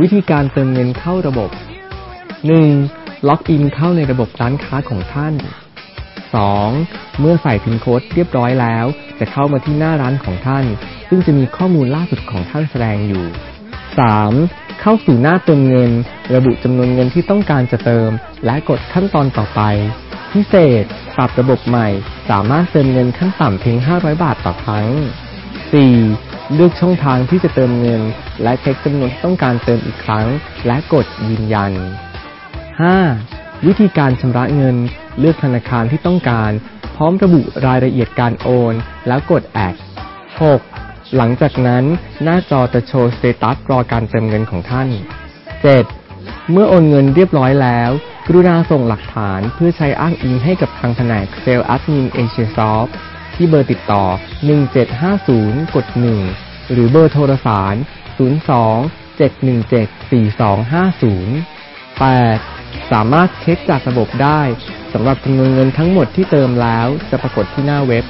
วิธีการเติมเงินเข้าระบบ 1. ล็อกอินเข้าในระบบร้านค้าของท่าน 2. เมื่อใส่พินโค้ดเรียบร้อยแล้ว จะเข้ามาที่หน้าร้านของท่าน ซึ่งจะมีข้อมูลล่าสุดของท่านแสดงอยู่ 3. เข้าสู่หน้าเติมเงิน ระบุจำนวนเงินที่ต้องการจะเติม และกดขั้นตอนต่อไป พิเศษ ปรับระบบใหม่ สามารถเติมเงินขั้นต่ำเพียง 500 บาทต่อครั้ง 4. เลือกช่องทางที่จะเติมเงิน และเช็คจำนวนที่ต้องการเติมอีกครั้ง และกดยืนยัน 5. วิธีการชำระเงิน เลือกธนาคารที่ต้องการ พร้อมระบุรายละเอียดการโอน แล้วกด Add 6. หลังจากนั้นหน้าจอจะโชว์สเตตัสรอการเติมเงินของท่าน 7. เมื่อโอนเงินเรียบร้อยแล้ว กรุณาส่งหลักฐานเพื่อใช้อ้างอิงให้กับทางแผนกเซลล์แอดมินเอเชียซอฟ ที่เบอร์ติดต่อ 1750 กด 1 หรือเบอร์โทรสาร 02 717 4250 8. สามารถเช็คจากระบบได้สำหรับจำนวนเงินทั้งหมดที่เติมแล้วจะปรากฏที่หน้าเว็บ